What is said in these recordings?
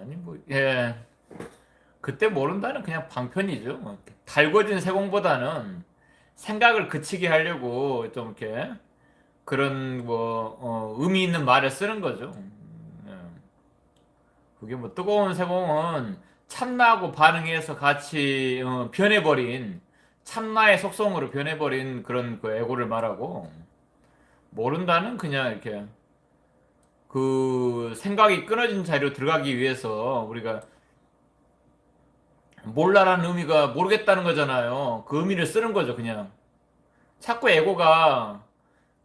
아니 뭐 예. 그때 모른다는 그냥 방편이죠. 뭐 달궈진 세공보다는 생각을 그치게 하려고 좀 이렇게 그런 뭐 어, 의미 있는 말을 쓰는 거죠. 음, 예. 그게 뭐 뜨거운 세공은 참나하고 반응해서 같이 어, 변해버린 참나의 속성으로 변해버린 그런 그 애고를 말하고 모른다는 그냥 이렇게 그 생각이 끊어진 자리로 들어가기 위해서 우리가 몰라라는 의미가 모르겠다는 거잖아요. 그 의미를 쓰는 거죠, 그냥. 자꾸 에고가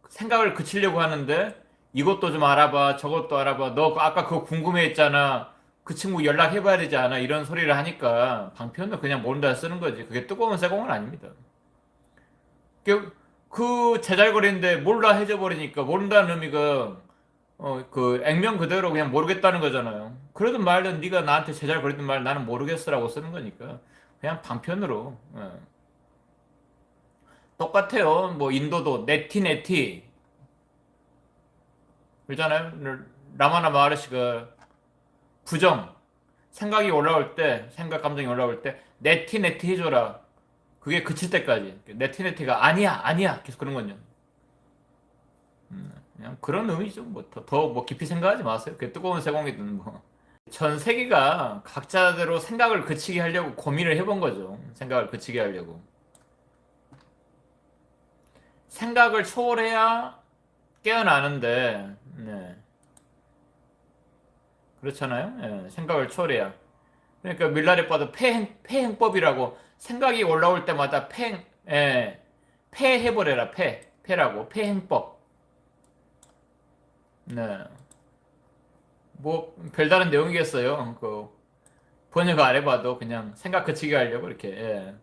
생각을 그치려고 하는데 이것도 좀 알아봐, 저것도 알아봐. 너 아까 그거 궁금해 했잖아. 그 친구 연락해봐야 되지 않아? 이런 소리를 하니까 방편도 그냥 모른다 쓰는 거지. 그게 뜨거운 세공은 아닙니다. 그, 그 제잘거리는데 몰라 해줘 버리니까 모른다는 의미가 어, 그 액면 그대로 그냥 모르겠다는 거잖아요. 그러든 말든 네가 나한테 제잘거리든 말 나는 모르겠어라고 쓰는 거니까 그냥 방편으로 예. 똑같아요. 뭐 인도도 네티 네티 그러잖아요. 라마나 마하르시가 부정 생각이 올라올 때 생각 감정이 올라올 때 네티 네티 해줘라. 그게 그칠 때까지 네티 네티가 아니야 아니야 계속 그런 거죠. 그냥 그런 의미죠. 뭐더 뭐 깊이 생각하지 마세요. 그 뜨거운 세공이든 뭐. 전 세계가 각자대로 생각을 그치게 하려고 고민을 해본 거죠. 생각을 그치게 하려고. 생각을 초월해야 깨어나는데, 네. 그렇잖아요. 예, 생각을 초월해야. 그러니까 밀라레 봐도 폐행, 폐행법이라고 생각이 올라올 때마다 폐, 예, 폐해버려라, 폐. 폐라고. 폐행법. 네. 뭐 별다른 내용이겠어요. 그 번역 안 해봐도 그냥 생각 그치게 하려고 이렇게 예.